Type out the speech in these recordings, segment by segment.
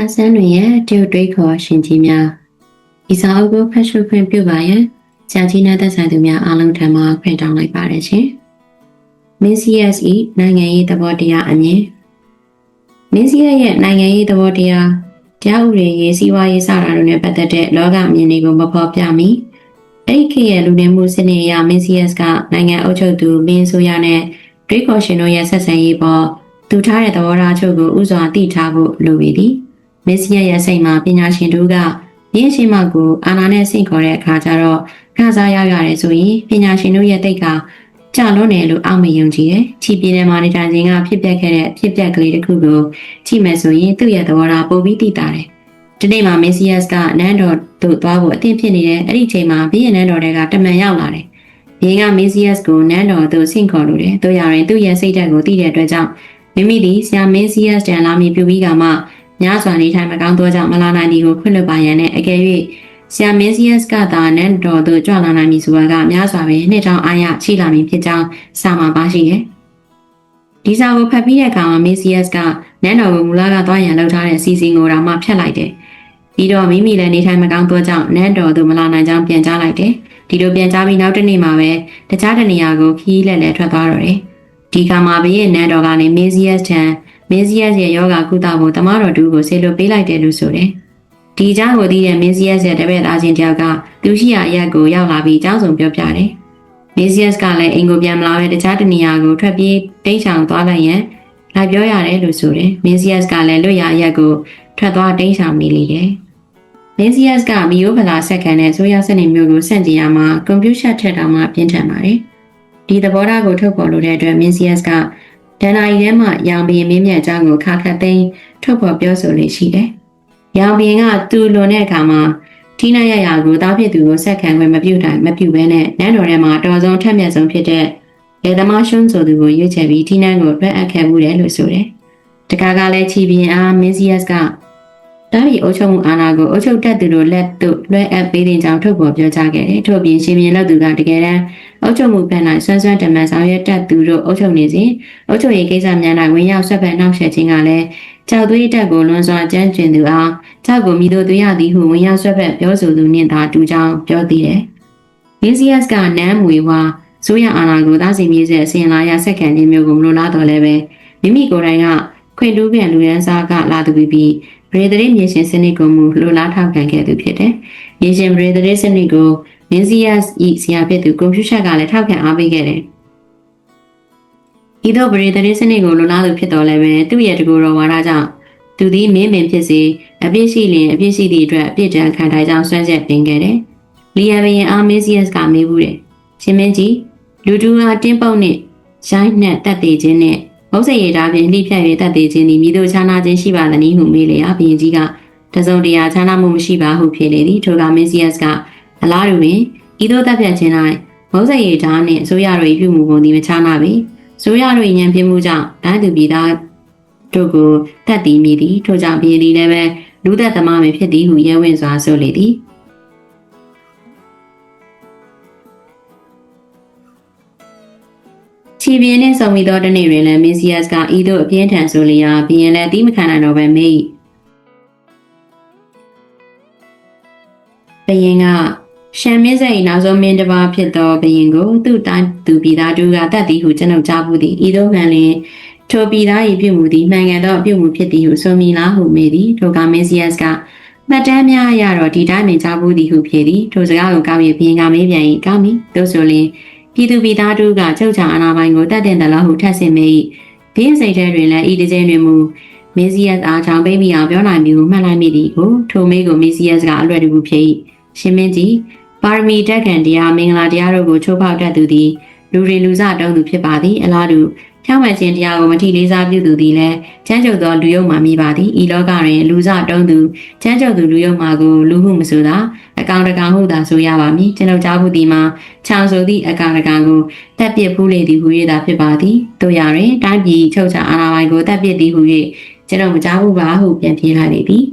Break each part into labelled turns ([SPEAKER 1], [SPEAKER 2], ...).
[SPEAKER 1] ဒါဆန်းတွင်ရဲ့တရုတ်တွေးခေါ်ရှင်ကြီးများဤစာအုပ်ကိုဖတ်ရှုခွင့်ပြုပါရန်ဆရာကြီးနဲ့သက်ဆိုင်သူများအားလုံးထံမှခွင့်တောင်းလိုက်ပါတယ်ရှင်။ Messias ၏နိုင်ငံရေးသဘောတရားအမြင် Messias ရဲ့နိုင်ငံရေးသဘောတရားတရားဥပဒေရေးစီးပွားရေးစတာတို့နဲ့ပတ်သက်တဲ့လောကအမြင်တွေကိုမဖော်ပြမီအဲ့ဒီခေတ်ရဲ့လူနေမှုစနစ်အရ Messias ကနိုင်ငံအုပ်ချုပ်သူမင်းဆိုရနဲ့တွေးခေါ်ရှင်တို့ရဲ့ဆက်ဆံရေးပေါ်သူထားတဲ့သဘောထားချုပ်ကိုဥစွာသိထားဖို့လိုပေသည်။ မစ္စယရဲ့စိတ်မှာပညာရှင်တို့ကရင်းရှိမှကိုအာနာနဲ့ဆင့်ခေါ်တဲ့အခါကျတော့ခံစားရရတယ်ဆိုရင်ပညာရှင်တို့ရဲ့တိတ်ကကြလွန်းတယ်လို့အောက်မယုံကြည်တယ်။ချီပြင်းထဲမှာနေထိုင်ခြင်းကဖြစ်ပျက်ခဲ့တဲ့ဖြစ်ပျက်ကလေးတစ်ခုကိုကြည့်မယ်ဆိုရင်သူ့ရဲ့သဘောထားပိုပြီးသိတာတယ်။ဒီနေ့မှာမစ္စယကနန်းတော်သို့သွားဖို့အသင့်ဖြစ်နေတယ်။အဲ့ဒီအချိန်မှာဘီးရင်နန်းတော်တွေကတမန်ရောက်လာတယ်။ဘီးကမစ္စယကိုနန်းတော်သို့ဆင့်ခေါ်လို့တယ်။တို့ရရင်သူ့ရဲ့စိတ်ဓာတ်ကိုသိတဲ့အတွက်ကြောင့်မိမိသည်ဆရာမင်းစီယက်တန်လာမီပြုပြီးကမှ ညစွာနေထိုင်မကောင်းသောကြောင့်မလာနိုင်သည်ကိုခွင့်လွှတ်ပါရန်နဲ့အကယ်၍ဆရာမင်းစီယက်ကသာနန်းတော်သို့ကြွလာနိုင်မည်ဆိုတာကများစွာပဲနှစ်ထောင်အားရချိလာမည်ဖြစ်ကြောင်းစာမှာပါရှိတယ်။ဒီစာကိုဖတ်ပြီးတဲ့အခါမှာမင်းစီယက်ကနန်းတော်ကိုမူလကသွားရန်လှုပ်ထားတဲ့စီစဉ်ကိုတော့မှဖျက်လိုက်တယ်။ပြီးတော့မိမိလည်းနေထိုင်မကောင်းသောကြောင့်နန်းတော်သို့မလာနိုင်ကြောင်းပြန်ကြားလိုက်တယ်။ဒီလိုပြန်ကြားပြီးနောက်တစ်နေ့မှာပဲတခြားတနေရာကိုခီးလက်လက်ထွက်သွားတော့တယ်။ဒီကမှာဘရင်နန်းတော်ကနေမေဇီယက်ထံ မေဇီယက်ရဲ့ယောဂကုသဖို့တမတော်တူကိုဆေလွတ်ပေးလိုက်တယ်လို့ဆိုတယ်။ဒီเจ้าကိုသိတဲ့မေဇီယက်ရဲ့တပည့်သားချင်းတယောက်ကသူရှိရာအရက်ကိုရောက်လာပြီးအကြောင်းစုံပြောပြတယ်။မေဇီယက်ကလည်းအိမ်ကိုပြန်မလာဘဲတခြားတနေရာကိုထွက်ပြေးတိတ်ဆောင်သွားလိုက်ရန်လာပြောရတယ်လို့ဆိုတယ်။မေဇီယက်ကလည်းလွတ်ရာအရက်ကိုထွက်သွားတိတ်ဆောင်နေလေတယ်။မေဇီယက်ကမီယိုဖလာဆက်ခံတဲ့ဆိုရစနစ်မျိုးကိုစန့်ကျင်ရမှာကွန်ပျူတာထက်တောင်မှပြင်းထန်ပါတယ်။ဒီသဘောထားကိုထုတ်ဖော်လိုတဲ့အတွက် Mincius က ဒန်နာရီထဲမှာရောင်ဘီမင်းမြတ်အကြောင်းကိုခါခတ်သိမ်းထုတ်ဖော်ပြောဆိုနေရှိတယ်။ရောင်ဘီကသူ့လွန်တဲ့အခါမှာထိနာရရာကိုတားဖြစ်သူကိုဆက်ခံခွင့်မပြုတိုင်မပြုဘဲနဲ့နန်းတော်ထဲမှာတော်ဆုံးထက်မြက်ဆုံးဖြစ်တဲ့လေသမားရှုံးဆိုသူကိုရွေးချယ်ပြီးထိနန်းကိုတွဲအပ်ခဲ့မှုတယ်လို့ဆိုတယ်။တခါကလည်းချီပြင်းအား Mincius က တားရီအုပ်ချုပ်မှုအာဏာကိုအုပ်ချုပ်တတ်သူတို့လက်သို့လွှဲအပ်ပေးတဲ့ကြောင်းထုတ်ဖော်ပြောကြားခဲ့တယ်။ထို့ပြင်ရှင်မြင်လက်သူကတကယ်တမ်းအုပ်ချုပ်မှုဘက်၌ဆွမ်းဆွမ်းတမန်ဆောင်ရွက်တတ်သူတို့အုပ်ချုပ်နေစဉ်အုပ်ချုပ်ရေးကိစ္စများ၌ဝင်ရောက်ဆက်ဖက်နှောက်ယှက်ခြင်းကလည်းကြောက်သွေးတက်ကိုလွန်စွာကြမ်းကျင်သူအားကြောက်ကိုမိတို့သွေးရသည်ဟုဝင်ရောက်ဆွက်ဖက်ပြောဆိုသူနှင့်သာတူကြောင်းပြောသေးတယ်။လီဇီယပ်ကနမ်းမွေဝါဆိုရအာနာကိုသားစီမြေးဆက်အစဉ်လာရဆက်ခံခြင်းမျိုးကိုမလိုလားတော့လည်းပဲမိမိကိုယ်တိုင်ကခွင့်တူးပြန်လူရန်စားကလာသူပြီး ဗရေဒရီမြေရှင်စနစ်ကိုမူလိုလားထောက်ခံခဲ့သူဖြစ်တယ်။မြေရှင်ဗရေဒရီစနစ်ကိုနင်းစီယပ်ဤဆရာဖြစ်သူကွန်ပျူတာကလည်းထောက်ခံအားပေးခဲ့တယ်။ဤသို့ဗရေဒရီစနစ်ကိုလိုလားသူဖြစ်တော်လည်းပဲသူ့ရဲ့တကူတော်ဝါဒကြောင့်သူသည်မင်းမင်ဖြစ်စေအပြစ်ရှိလင်အပြစ်ရှိသည့်အတွက်အပြစ်ဒဏ်ခံထိုင်ကြောင်းဆွဲချက်တင်ခဲ့တယ်။လီယဘရင်အာမေးစီယပ်ကမေးဘူးတယ်။ရှင်မင်းကြီးလူတူဟာတင်းပုတ်နဲ့ရိုင်းနှက်တက်သေးခြင်းနဲ့ မုတ်စိတ်ရတာဖြင့်လှိဖြတ်၍တက်သေးခြင်းသည်မိတို့ခြားနာခြင်းရှိပါသနည်းဟုမေးလျာဘုရင်ကြီးကတစုံတရာခြားနာမှုမရှိပါဟုဖြေလေသည်ထိုကမင်းစီယပ်ကအလားတူပင်ဤသို့တပ်ဖြတ်ခြင်း၌မုတ်စိတ်ရတာနှင့်အစိုးရတို့၏ပြုမှုပုံသည်မခြားနာပေအစိုးရတို့၏ဉာဏ်ပြမှုကြောင့်တန်းသူပြည်သားတို့ကိုတတ်တည်မိသည်ထို့ကြောင့်ဘုရင်သည်လည်းပဲလူသက်သမားမဖြစ်သည်ဟုရဲဝင်စွာဆိုလေသည် ချီပြင်းနှင့်ဆောင်မိသောတနေ့တွင်လည်းမင်းစီယပ်ကဤသို့အပြင်းထန်ဆိုလျာဘီရင်လည်းအတိမခံနိုင်တော့ပဲမေးဘယင်ကရှမ်းမင်းဆက်၏နောက်ဆုံးမင်းတစ်ပါးဖြစ်သောဘယင်ကိုသူ့တိုင်းသူပြည်သားတို့ကတတ်သည်ဟုကျွန်ုပ်ကြားဘူးသည်ဤသို့ခံလျင်ထိုပြည်သား၏ပြုမှုသည်မှန်ကန်သောအပြုမှုဖြစ်သည်ဟုဆိုမိလားဟုမေးသည်ထိုကမင်းစီယပ်ကမှတ်တမ်းများအရတော့ဒီတိုင်းပင်ကြားဘူးသည်ဟုဖြေသည်ထိုစကားကိုကောင်းပြီးဘယင်ကမေးပြန်၏ကောင်းပြီသို့ဆိုလျင် ပြည်သူပြည်သားတို့ကချုပ်ချာအာဏာပိုင်ကိုတတ်တဲ့တလားဟုထပ်ဆင်မေ၏ဘင်းစိတ်ထဲတွင်လည်းဤတစ်ချိန်တွင်မူမင်းစီယက်အားကြောင့်ပေးမိအောင်ပြောနိုင်ပြီဟုမှတ်လိုက်မိသည်ကိုထိုမေးကိုမင်းစီယက်ကအလွယ်တကူဖြေ၏ရှင်မင်းကြီးပါရမီတက်ခံတရားမင်္ဂလာတရားတို့ကိုချိုးဖောက်တတ်သူသည်လူတွေလူစားတုံးသူဖြစ်ပါသည်အလားတူ ဖြောင်းမှန်ခြင်းတရားကိုမထီလေးစားပြုသူသည်လည်းချမ်းကျုပ်သောလူယုံမှမိပါသည်ဤလောကတွင်လူစားတုံးသူချမ်းကျုပ်သူလူယုံမှကိုလူဟုမဆိုသာအကောင်တကောင်ဟုသာဆိုရပါမည်ကျွန်ုပ်ကြားဘူးသည်မှာချောင်ဆိုသည့်အကောင်တကောင်ကိုတက်ပစ်ဖူးလေသည်ဟု၍သာဖြစ်ပါသည်တို့ရတွင်တိုင်းပြည်ချုပ်ချအာဏာပိုင်ကိုတက်ပစ်သည်ဟု၍ကျွန်ုပ်မကြားဘူးပါဟုပြန်ပြေးလာလေသည်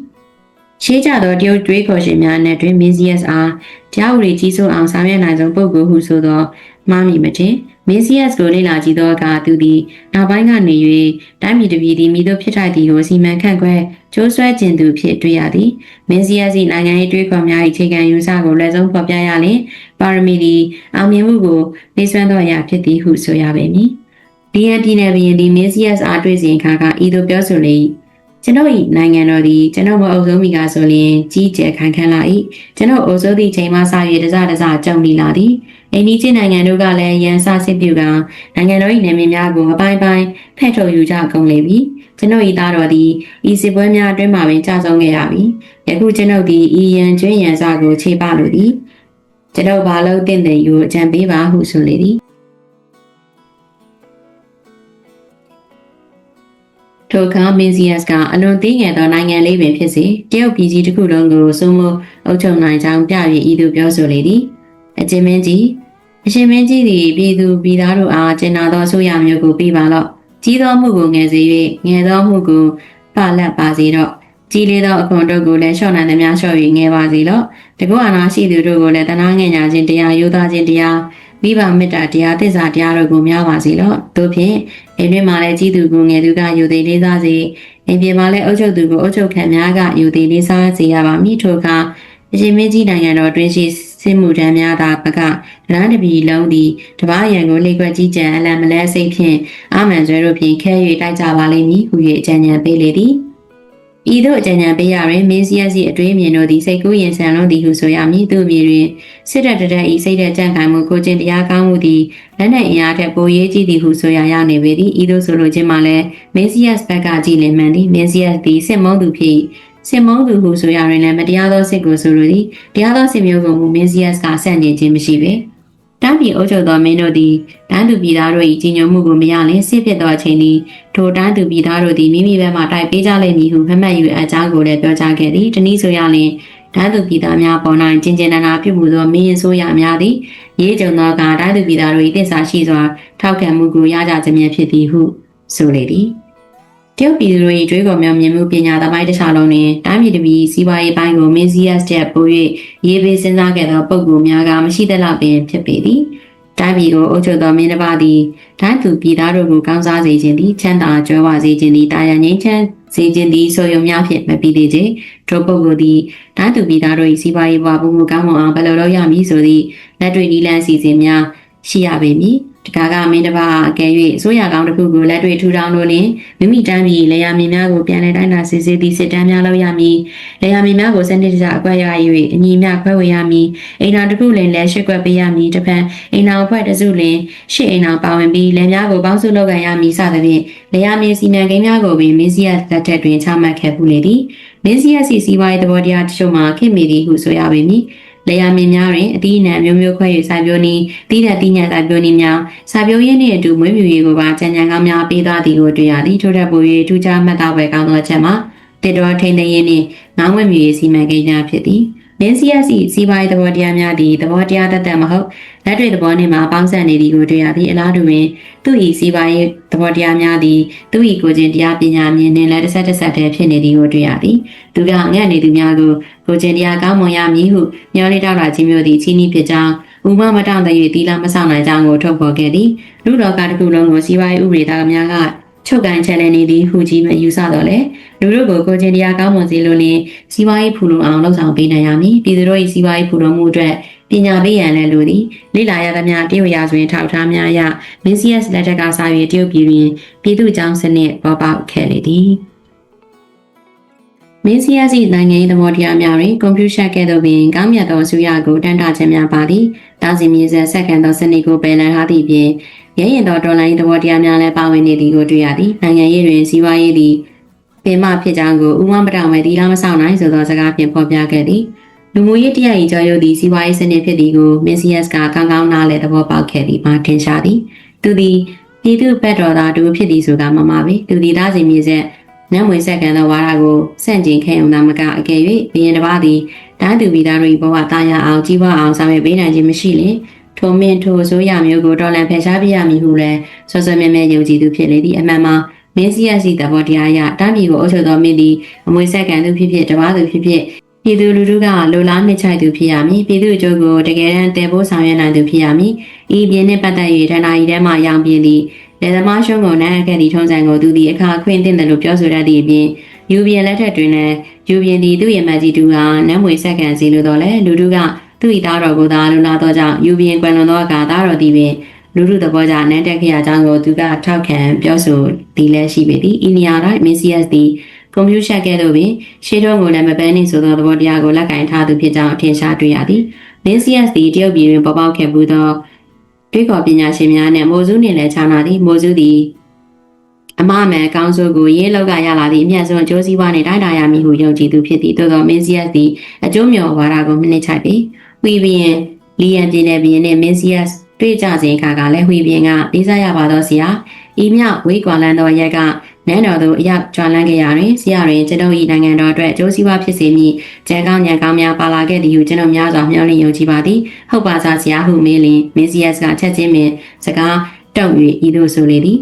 [SPEAKER 1] ရှေးကြသောတရုတ်တွေးခေါ်ရှင်များနဲ့တွင်မင်းစီယက်အားတရားဥပဒေကြီးစိုးအောင်ဆောင်ရွက်နိုင်ဆုံးပုဂ္ဂိုလ်ဟုဆိုသော မှားမိမတင်မင်းစီယက်ကိုလေ့လာကြည့်သောအခါသူသည်နောက်ပိုင်းကနေ၍တိုင်းပြည်တစ်ပြည်သည်မိတို့ဖြစ်ထိုက်သည်ကိုစီမံခန့်ခွဲကျိုးဆွဲခြင်းသူဖြစ်တွေ့ရသည်မင်းစီယက်၏နိုင်ငံရေးတွေးခေါ်များ၏အခြေခံယူဆကိုလက်ဆုံးဖော်ပြရလျင်ပါရမီသည်အောင်မြင်မှုကိုနှိမ့်ဆွမ်းသောအရာဖြစ်သည်ဟုဆိုရပေမည်ဒီအပြည်နယ်ဘရင်သည်မင်းစီယက်အားတွေ့စဉ်အခါကဤသို့ပြောဆိုလေ၏ကျွန်ုပ်၏နိုင်ငံတော်သည်ကျွန်ုပ်မအုပ်စိုးမိကဆိုလျင်ကြီးကျယ်ခိုင်ခန့်လာ၏ကျွန်ုပ်အုပ်စိုးသည့်ချိန်မှစ၍တစတစကြုံလီလာသည် အိန္ဒိချင်းနိုင်ငံတို့ကလည်းရန်စစစ်ပြုကနိုင်ငံတော်၏နယ်မြေများကိုအပိုင်းပိုင်းဖဲ့ထုတ်ယူကြကုန်လေပြီကျွန်ုပ်၏သားတော်သည်ဤစစ်ပွဲများအတွင်းမှာပင်ကြာဆုံးခဲ့ရပြီယခုကျွန်ုပ်သည်ဤရန်ကျွင်းရန်စကိုခြေပလိုသည်ကျွန်ုပ်ဘာလို့တင့်တယ်ယူအကြံပေးပါဟုဆိုလေသည်ထိုအခါမင်းစီယက်စ်ကအလွန်သေးငယ်သောနိုင်ငံလေးပင်ဖြစ်စေတရုတ်ပြည်ကြီးတစ်ခုလုံးကိုစိုးမိုးအုပ်ချုပ်နိုင်ကြောင်းပြ၍ဤသို့ပြောဆိုလေသည် အချင်းမင်းကြီးအရှင်မင်းကြီးသည်ပြည်သူပြည်သားတို့အားကျင်နာသောအဆိုရမျိုးကိုပြပါလော့ကြီးသောမှုကိုငယ်စေ၍ငယ်သောမှုကိုပလတ်ပါစေတော့ကြီးလေးသောအခွန်တို့ကိုလည်းလျှော့နိုင်သမျှလျှော့၍ငယ်ပါစေလော့တကုအာနာရှိသူတို့ကိုလည်းတနာငယ်ညာခြင်းတရားယူသားခြင်းတရားမိဘမေတ္တာတရားသစ္စာတရားတို့ကိုများပါစေလော့တို့ဖြင့်အိမ်တွင်မှလည်းကြီးသူကိုငယ်သူကယူသည်လေးစားစေအိမ်ပြင်မှလည်းအုပ်ချုပ်သူကိုအုပ်ချုပ်ခံများကယူသည်လေးစားစေရပါမည်ထို့အခါ အရှင်မင်းကြီးနိုင်ငံတော်တွင်ရှိစစ်မှုထမ်းများသာပကလမ်းတပီလုံးသည်တပားရန်ကိုလေကွက်ကြီးကြံအလံမလဲစိတ်ဖြင့်အာမန်ဆွဲတို့ဖြင့်ခဲ၍တိုက်ကြပါလိမ့်မည်ဟု၍အကြံဉာဏ်ပေးလေသည်ဤသို့အကြံဉာဏ်ပေးရတွင်မင်းစီယက်စီအတွေးမြင်တို့သည်စိတ်ကူးရင်ဆန်လွန်သည်ဟုဆိုရမည်သူမြေတွင်စစ်တပ်တရက်ဤစိတ်တဲ့ကြံ့ခိုင်မှုကိုကျင့်တရားကောင်းမှုသည်လက်နက်အင်အားထက်ပိုရေးကြီးသည်ဟုဆိုရရနေပေသည်ဤသို့ဆိုလိုခြင်းမှာလည်းမင်းစီယက်ဘက်ကကြည်လင်မှန်သည်မင်းစီယက်သည်စစ်မုန်းသူဖြစ် စင်မုံသူဟုဆိုရရင်လည်းမတရားသောစစ်ကိုဆိုလိုသည်တရားသောစစ်မျိုးကိုမူမင်းစီယပ်ကဆန့်ကျင်ခြင်းမရှိပေတမ်းပြည်အုပ်ချုပ်သောမင်းတို့သည်တန်းသူပြည်သားတို့၏ကြီးညိုမှုကိုမရလင်စစ်ဖြစ်သောအချိန်သည်ထိုတန်းသူပြည်သားတို့သည်မိမိဘက်မှတိုက်ပေးကြလိမ့်မည်ဟုမှတ်မှတ်ယူအကြောင်းကိုလည်းပြောကြားခဲ့သည်တနည်းဆိုရလင်တန်းသူပြည်သားများပေါ်၌ကျင်ကျင်နာနာပြုမှုသောမင်းဆိုးရများသည်ရေးကြုံသောကတန်းသူပြည်သားတို့၏တစ္ဆာရှိစွာထောက်ခံမှုကိုရကြခြင်းဖြစ်သည်ဟုဆိုလေသည် တရုတ်ပြည်သူတို့၏တွေးခေါ်မြောင်မြင်မှုပညာသမိုင်းတစ်ခြားလုံးတွင်တိုင်းပြည်တစ်ပြည်စီးပွားရေးပိုင်းကိုမင်းစီယက်ချက်ပို့၍ရေးပေးစဉ်းစားခဲ့သောပုဂ္ဂိုလ်များကမရှိသလောက်ပင်ဖြစ်ပေသည်တိုင်းပြည်ကိုအုပ်ချုပ်သောမင်းတစ်ပါးသည်တိုင်းသူပြည်သားတို့ကိုကောင်းစားစေခြင်းသည်ချမ်းသာကြွယ်ဝစေခြင်းသည်တာယာငြိမ်းချမ်းစေခြင်းသည်ဆိုရုံများဖြင့်မပြီးသေးခြင်းထိုပုဂ္ဂိုလ်သည်တိုင်းသူပြည်သားတို့၏စီးပွားရေးဘဝပုံမှုကောင်းမွန်အောင်ဘယ်လိုလုပ်ရမည်ဆိုသည့်လက်တွေ့နည်းလမ်းစီစဉ်များရှိရပေမည် တကာကမင်းတစ်ပါးအကယ်၍အစိုးရကောင်းတစ်ခုကိုလက်တွေ့ထူထောင်လို့လင်မိမိတန်းပြီးလေယာမင်းများကိုပြန်လည်တိုင်းတာစစ်ဆေးသည့်စစ်တမ်းများလုပ်ရမည်လေယာမင်းများကိုစနစ်တကျအကွက်ရ၍အညီမျှခွဲဝေရမည်အိမ်တော်တစ်ခုလင်လည်းရှစ်ကွက်ပေးရမည်တစ်ဖက်အိမ်တော်အဖွဲ့တစ်စုလင်ရှစ်အိမ်တော်ပါဝင်ပြီးလက်များကိုပေါင်းစုလုပ်ခံရမည်စသဖြင့်လေယာမင်းစီမံကိန်းများကိုပင်မင်းစီယလက်ထက်တွင်ချမှတ်ခဲ့ပူလေသည်မင်းစီယစီစီဝိုင်းသဘောတရားတချို့မှာခင်မီသည်ဟုဆိုရပေမည် လေယာမင်းများတွင်အသီးအနှံမျိုးမျိုးခွဲ၍စာပြိုနည်းတီးတဲ့တီးညက်စာပြိုနည်းများစာပြိုရင်းနှင့်အတူမွေးမြူရေးကိုပါကြံကြံကောင်းများပေးသွားသည်ကိုတွေ့ရသည်ထို့ထက်ပို၍ထူးခြားမှတ်သားပွဲကောင်းသောချက်မှာတေတော်ထိန်သိမ်းရေးနှင့်ငောင်းဝဲမြူရေးစီမံကိန်းများဖြစ်သည် လင်းစီယစီစီးပွားရေးသဘောတရားများသည်သဘောတရားတသက်မဟုတ်လက်တွေ့သဘောနှင့်မှပေါင်းစပ်နေသည်ကိုတွေ့ရပြီးအလားတူပင်သူ၏စီးပွားရေးသဘောတရားများသည်သူ၏ကိုယ်ချင်းတရားပညာမြင်နှင့်လည်းတစ်ဆက်တစ်ဆက်တည်းဖြစ်နေသည်ကိုတွေ့ရသည်သူကငှက်နေသူများကိုကိုယ်ချင်းတရားကောင်းမွန်ရမည်ဟုမျှော်လင့်တောက်လာခြင်းမျိုးသည်ချင်းဤဖြစ်ကြောင်းဥမမတောင့်တ၍တီလာမဆောင်နိုင်ကြောင်းကိုထုတ်ဖော်ခဲ့သည်လူတော်ကတစ်ခုလုံးကိုစီးပွားရေးဥပဒေသားများက ချုပ်ကန်ချန်နယ်နေသည်ဟုကြီးမယူဆတော့လေလူတို့ကိုကိုချင်းတရားကောင်းမွန်စေလိုလင်စီးပွားရေးဖူလုံအောင်လှုပ်ဆောင်ပေးနိုင်ရမည်ပြည်သူတို့၏စီးပွားရေးဖူလုံမှုအတွက်ပညာပေးရန်လည်းလိုသည်လိလာရသမျှတရုတ်ရာဆိုရင်ထောက်ထားများအရမင်းစီယက်လက်ထက်ကစား၍တရုတ်ပြည်တွင်ပြည်သူ့ကျောင်းစနစ်ပေါ်ပေါက်ခဲ့လေသည် မင်းစီယာစီနိုင်ငံရေးသဘောတရားများတွင်ကွန်ပျူတာကဲ့သို့ပင်ကောင်းမြတ်သောအစိုးရကိုတန်းတာခြင်းများပါသည်။တာစီမြေဆက်ဆက်ကန်သောစနစ်ကိုပယ်လန်ထားသည့်ပြင်ရဲရင်သောဒေါ်လာရေးသဘောတရားများလည်းပါဝင်နေသည်ကိုတွေ့ရသည်။နိုင်ငံရေးတွင်စီးပွားရေးသည်ပင်မဖြစ်ကြောင်းကိုဥမ္မပဒဝဲဒီလာမဆောင်နိုင်ဆိုသောစကားဖြင့်ဖော်ပြခဲ့သည်။လူမှုရေးတရားရင်ကြောရုပ်သည်စီးပွားရေးစနစ်ဖြစ်သည်ကိုမင်းစီယက်စ်ကကောင်းကောင်းနားလည်သဘောပေါက်ခဲ့သည်မှာထင်ရှားသည်။သူသည်ပြည်သူ့ဘက်တော်သားတူဖြစ်သည်ဆိုတာမှမှာပဲ။သူသည်သားစီမြေဆက် နတ်မွေဆက်ကန်သောဝါဒကိုစန့်ကျင်ခဲ့ုံသာမကအကယ်၍ဘီရင်တစ်ပါးသည်တန်းသူပြည်သားတို့၏ဘဝတာယာအောင်ကြီးပွားအောင်ဆောင်ရွက်ပေးနိုင်ခြင်းမရှိလင်ထိုမင်းထိုဆိုးရမျိုးကိုတော်လန်ဖယ်ရှားပြရမည်ဟုလည်းစောစောမဲမဲယုံကြည်သူဖြစ်လေသည့်အမှန်မှာမင်းစီယစီသဘောတရားအရတမ်းပြည်ကိုအုပ်ချုပ်သောမင်းသည်အမွေဆက်ကန်သူဖြစ်ဖြစ်တပားသူဖြစ်ဖြစ်ပြည်သူလူထုကလိုလားနှစ်ချိုက်သူဖြစ်ရမည်ပြည်သူအကျိုးကိုတကယ်တမ်းတည်ဖို့ဆောင်ရွက်နိုင်သူဖြစ်ရမည်ဤပြင်းနှင့်ပတ်သက်၍ဌာနကြီးထဲမှရောင်ပြင်းသည့် လက်သမားရှုံးကုန်နဲ့ခဲ့သည့်ထုံးစံကိုသူသည်အခါခွင့်တင်တယ်လို့ပြောဆိုတတ်သည့်အပြင်ယူပြင်းလက်ထက်တွင်လည်းယူပြင်းသည်သူ့ရဲ့မကြီးတူကနမ်းမွေဆက်ကန်စီလိုတော့လဲလူထုကသူ့၏သားတော်ကိုသာလူလာသောကြောင့်ယူပြင်းကွယ်လွန်သောအခါသားတော်သည်ပင်လူထုသဘောကျနန်းတက်ခဲ့ရကြောင်းကိုသူကထောက်ခံပြောဆိုသည်လည်းရှိပေသည်။ဤနေရာ၌မင်းစီယက်သည်ကွန်ပျူတာကဲ့သို့ပင်ရှေးတော်ကိုလည်းမပန်းနှင့်ဆိုသောသဘောတရားကိုလက်ကင်ထားသူဖြစ်ကြောင်းအထင်ရှားတွေ့ရသည်။မင်းစီယက်သည်တရုတ်ပြည်တွင်ပေါ်ပေါက်ခဲ့မှုသော တွေးခေါ်ပညာရှင်များနှင့်မိုးစုနှင့်လည်းခြားနာသည်။မိုးစုသည်အမအမှန်အကောင်းဆုံးကိုရေးလောက်ကရလာသည့်အမျက်ဆုံးအကျိုးစီးပွားနှင့်တိုက်တာရမည်ဟုယုံကြည်သူဖြစ်သည်။သို့သောမင်းစီယက်သည်အကျိုးမျှော်ဝါဒကိုမနှိမ့်ချိုက်ပေ။ဝီဘီယန်လီယန်ပြည်နယ်ပြည်နှင့်မင်းစီယက်တွေ့ကြစဉ်အခါကလည်းဝီဘီယန်ကလေးစားရပါသောဆရာဤမြောက်ဝေးကွာလန်သောရက်က နန်းတော်သို့အရောက်ကြွလန်းခဲ့ရတွင်ဆရာတွင်ကျွန်ုပ်၏နိုင်ငံတော်အတွက်အကျိုးစီးပွားဖြစ်စေမည့်ကြံကောင်းညံကောင်းများပါလာခဲ့သည်ဟုကျွန်ုပ်များစွာမျှော်လင့်ယုံကြည်ပါသည်ဟုတ်ပါစားဆရာဟုမေးလျင်မင်းစီယက်စ်ကချက်ချင်းပင်စကားတုံ့၍ဤသို့ဆိုလေသည်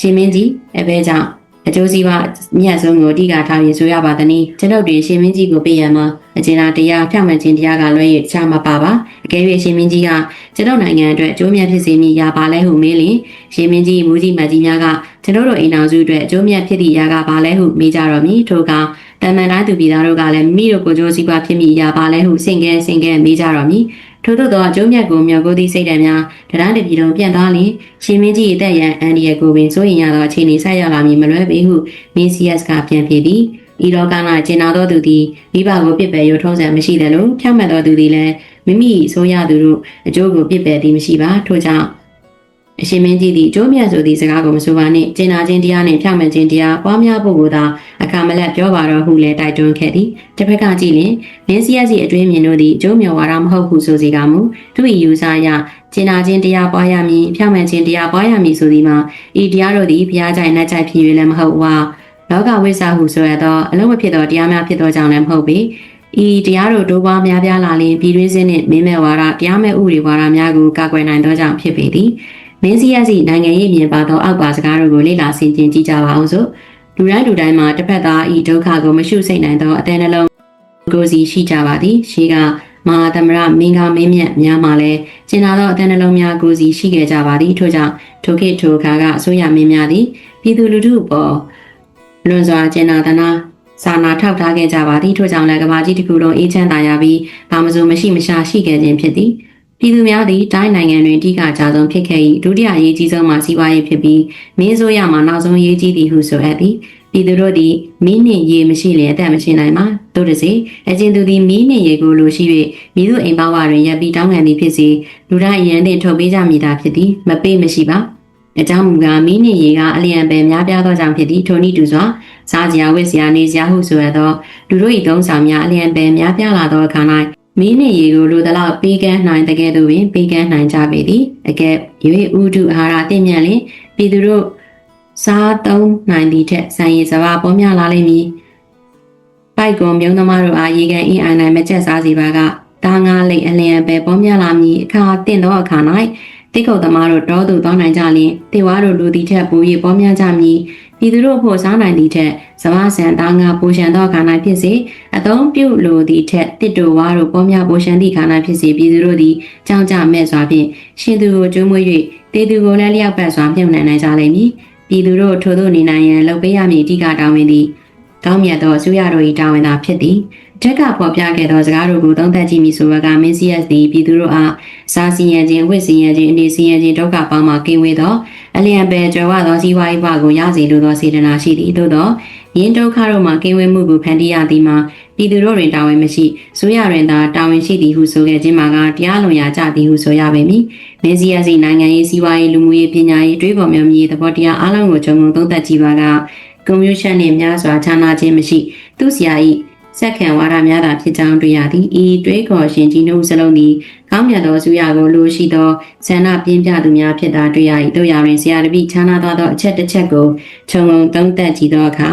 [SPEAKER 1] ရှင်မင်းကြီးအဘဲကြောင့် အကျိုးစီးပွားမြတ်ဆုံးကိုအဓိကထားရင်ဆိုရပါသည်။ကျွန်ုပ်တို့ရှင်မင်းကြီးကိုပေးရမှာအကျဉ်းသားတရားဖြောင့်မှန်ခြင်းတရားကလွှဲ၍ချမှာပါပါ။အကယ်၍ရှင်မင်းကြီးကကျွန်ုပ်နိုင်ငံအတွက်အကျိုးမြတ်ဖြစ်စေမည်ရာပါလဲဟုမေးလျင်ရှင်မင်းကြီးမူကြီးမကြီးများကကျွန်တော်တို့အိမ်တော်စုအတွက်အကျိုးမြတ်ဖြစ်သည့်ရာကပါလဲဟုမေးကြတော့မည်ထို့ကတမန်တိုင်းသူပြည်သားတို့ကလည်းမိတို့ကိုကြိုးစည်းပွားဖြစ်မိရာပါလဲဟုစင်ကဲစင်ကဲမေးကြတော့မည် ထို့သောသောအကျိုးမြတ်ကိုမြော်ကိုသည့်စိတ်ဓာတ်များတရားတပြည်တော်ပြန်သွားလျင်ရှင်မင်းကြီးအသက်ရန်အန်ဒီယကိုပင်စိုးရင်ရသောအခြေအနေဆက်ရောက်လာမည်မလွဲပေဟုမင်းစီယက်စ်ကပြန်ပြေသည်ဤလောက၌ကျင်နာသောသူသည်မိဘကိုပြစ်ပယ်ရထုံးစံမရှိတယ်လို့ဖြောင့်မတ်သောသူသည်လည်းမိမိဆိုရသူတို့အကျိုးကိုပြစ်ပယ်သည်မရှိပါထို့ကြောင့် အရှင်မင်းကြီးသည်အကျိုးမြတ်ဆိုသည့်စကားကိုမဆိုပါနှင့်ကျင်နာခြင်းတရားနှင့်ဖြောင့်မတ်ခြင်းတရားပွားများဖို့ကိုသာအခါမလက်ပြောပါတော့ဟုလည်းတိုက်တွန်းခဲ့သည်တစ်ဖက်ကကြည့်လျင်မင်းစီယက်စီအတွင်းမြင်တို့သည်အကျိုးမြော်ဝါဒမဟုတ်ဟုဆိုစီကမူသူ၏ယူဆအရကျင်နာခြင်းတရားပွားရမည်ဖြောင့်မတ်ခြင်းတရားပွားရမည်ဆိုသည်မှာဤတရားတို့သည်ဘုရားကြိုင်နှက်ကြိုက်ဖြစ်၍လည်းမဟုတ်ဝါလောကဝိစာဟုဆိုရသောအလုံးမဖြစ်သောတရားများဖြစ်သောကြောင့်လည်းမဟုတ်ပေဤတရားတို့တိုးပွားများပြားလာလျင်ပြည်တွင်းစင်းနှင့်မင်းမဲ့ဝါဒတရားမဲ့ဥပဒေဝါဒများကိုကာကွယ်နိုင်သောကြောင့်ဖြစ်ပေသည် မင်းစီရစီနိုင်ငံရေးမြင်ပါသောအောက်ပါစကားတို့ကိုလေ့လာဆင်ခြင်ကြည့်ကြပါအောင်စို့လူတိုင်းလူတိုင်းမှာတစ်ဖက်သားဤဒုက္ခကိုမရှုစိတ်နိုင်သောအသဲနှလုံးကိုယ်စီရှိကြပါသည်ရှိကမဟာသမရမင်းကမင်းမြတ်များမှာလည်းကျင်နာသောအသံနှလုံးများကိုယ်စီရှိခဲ့ကြပါသည်ထို့ကြောင့်ထိုခေတ်ထိုခါကအစိုးရမင်းများသည်ပြည်သူလူထုပေါ်လွန်စွာကျင်နာသနာစာနာထောက်ထားခဲ့ကြပါသည်ထို့ကြောင့်လည်းကဘာကြီးတစ်ခုလုံးအေးချမ်းသာရပြီးဘာမစိုးမရှိမရှာရှိခဲ့ခြင်းဖြစ်သည် ပြည်သူများသည်တိုင်းနိုင်ငံတွင်အဓိကကြဆုံးဖြစ်ခဲ့၏ဒုတိယအရေးကြီးဆုံးမှာစီးပွားရေးဖြစ်ပြီးမင်းဆိုးရမှာနောက်ဆုံးအရေးကြီးသည်ဟုဆိုအပ်သည်ပြည်သူတို့သည်မီးနှင့်ရေမရှိလျင်အသက်မရှိနိုင်ပါတို့တစေအကျဉ်သူသည်မီးနှင့်ရေကိုလိုရှိ၍မိသူအိမ်ပေါဝတွင်ရပ်ပြီးတောင်းခံသည်ဖြစ်စေလူတိုင်းအရန်တင်ထုတ်ပေးကြမိတာဖြစ်သည်မပေးမရှိပါအကြောင်းမူကားမီးနှင့်ရေကအလျံပယ်များပြားသောကြောင့်ဖြစ်သည်ထိုနည်းတူစွာစားစရာဝတ်စရာနေစရာဟုဆိုရသောလူတို့၏သုံးဆောင်များအလျံပယ်များပြားလာသောအခါ၌ မင်းနှင့်ရေကိုလိုသလောက်ပေးကမ်းနိုင်တဲ့ကဲ့သို့ပင်ပေးကမ်းနိုင်ကြပေသည်အကဲ့ရွေဥဒုအာဟာရတင့်မြတ်လင်ပြည်သူတို့စားသုံးနိုင်သည့်ထက်ဆိုင်ရည်စဘာပေါ်များလာလိမ့်မည်ပိုက်ကွန်မြုံသမားတို့အားရေကန်အင်းအိုင်နိုင်မကျက်စားစီပါကဒါငါလိတ်အလျံပဲပေါ်များလာမည်အခါတင့်သောအခါ၌တိတ်ကုတ်သမားတို့တောသူသွားနိုင်ကြလျင်တေဝါတို့လူသည်ထက်ပို၍ပေါ်များကြမည်ပြည်သူတို့ဖို့စားနိုင်သည့်ထက် စဘာဆန်သားငါပိုရှန်သောခါ၌ဖြစ်စေအသုံးပြုလိုသည့်ထက်တစ်တိုဝါတို့ပေါ်များပိုရှန်သည့်ခါ၌ဖြစ်စေပြည်သူတို့သည်ကြောင်းကြမဲ့စွာဖြင့်ရှင်သူကိုကျွေးမွေး၍တေသူကိုလည်းလျောက်ပတ်စွာမြုပ်နှံနိုင်ကြလိမ့်မည်ပြည်သူတို့ထို့သို့နေနိုင်ရန်လုပ်ပေးရမည်အဓိကတာဝန်သည်ကောင်းမြတ်သောအစိုးရတို့၏တာဝန်သာဖြစ်သည်တက်ကပေါ်ပြခဲ့သောစကားတို့ကိုသုံးသပ်ကြည့်မိဆိုကမင်းစီယက်သည်ပြည်သူတို့အားစားစီရင်ခြင်းဝတ်စီရင်ခြင်းအနေစီရင်ခြင်းဒုက္ခပေါင်းမှကင်းဝေးသောအလျံပယ်ကြွယ်ဝသောဇီဝရေးဘကိုရစီလိုသောစေတနာရှိသည်သို့သော ယင်းဒုက္ခတို့မှကင်းဝေးမှုကိုဖန်တီးရသည်မှာပြည်သူတို့တွင်တာဝန်မရှိဆိုရတွင်သာတာဝန်ရှိသည်ဟုဆိုခဲ့ခြင်းမှာကတရားလွန်ရာကြသည်ဟုဆိုရပေမည်မင်းစီယက်စီနိုင်ငံရေးစီးပွားရေးလူမှုရေးပညာရေးတွေးပေါ်မျိုးမြည်သဘောတရားအလုံးကိုခြုံငုံသုံးသပ်ကြည့်ပါကကွန်မြူရှင်နှင့်များစွာခြားနာခြင်းမရှိသူဆရာ၏စက်ခံဝါဒများသာဖြစ်ကြောင်းတွေ့ရသည်ဤတွေးခေါ်ရှင်ကြီးနှုတ်စလုံးသည်ကောင်းမြတ်သောစုရကိုလိုရှိသောဇန္နပြင်းပြသူများဖြစ်တာတွေ့ရ၏တို့ရရင်ဆရာတပည့်ခြားနာသွားသောအချက်တစ်ချက်ကိုခြုံငုံသုံးသပ်ကြည့်သောအခါ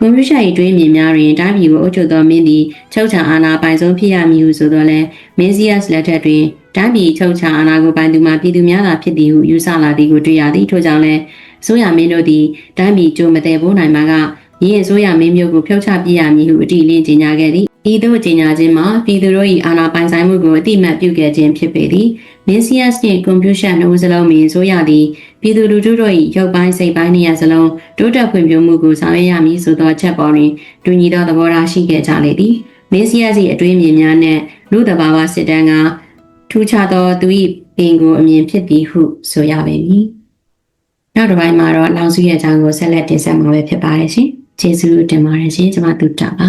[SPEAKER 1] ကွန်ပျူတာ၏တွင်းမြင်များတွင်တိုင်းပြည်ကိုအုပ်ချုပ်သောမင်းသည်ချုပ်ချာအာဏာပိုင်ဆုံးဖြစ်ရမည်ဟုဆိုသောလဲမင်းစီယပ်စ်လက်ထက်တွင်တိုင်းပြည်ချုပ်ချာအာဏာကိုပိုင်သူမှာပြည်သူများသာဖြစ်သည်ဟုယူဆလာသည်ကိုတွေ့ရသည်ထို့ကြောင့်လဲဆိုရမင်းတို့သည်တိုင်းပြည်ကြိုမတည်ဖို့နိုင်မှာကရင်းအစိုးရမင်းမျိုးကိုဖျောက်ချပြရမည်ဟုအတိအလင်းကြေညာခဲ့သည် ဤသို့ကြေညာခြင်းမှာပြည်သူတို့၏အာဏာပိုင်ဆိုင်မှုကိုအတိအမှတ်ပြုခဲ့ခြင်းဖြစ်ပေသည်မင်းစီယပ်စ်နှင့်ကွန်ပျူတာနှုတ်စလုံးမင်းဆိုရသည်ပြည်သူလူထုတို့၏ရုပ်ပိုင်းစိတ်ပိုင်းနေရာစလုံးတိုးတက်ဖွံ့ဖြိုးမှုကိုဆောင်ရွက်ရမည်ဆိုသောချက်ပေါ်တွင်တူညီသောသဘောထားရှိခဲ့ကြလေသည်မင်းစီယပ်စ်၏အတွေးအမြင်များနှင့်လူတဘာဝစစ်တမ်းကထူးခြားသောသူ၏ပင်ကိုအမြင်ဖြစ်သည်ဟုဆိုရပေမည်နောက်တစ်ပိုင်းမှာတော့လောင်စုရဲ့အကြောင်းကိုဆက်လက်တင်ဆက်မှာပဲဖြစ်ပါတယ်ရှင်ကျေးဇူးတင်ပါတယ်ရှင်ကျွန်မတို့တာပါ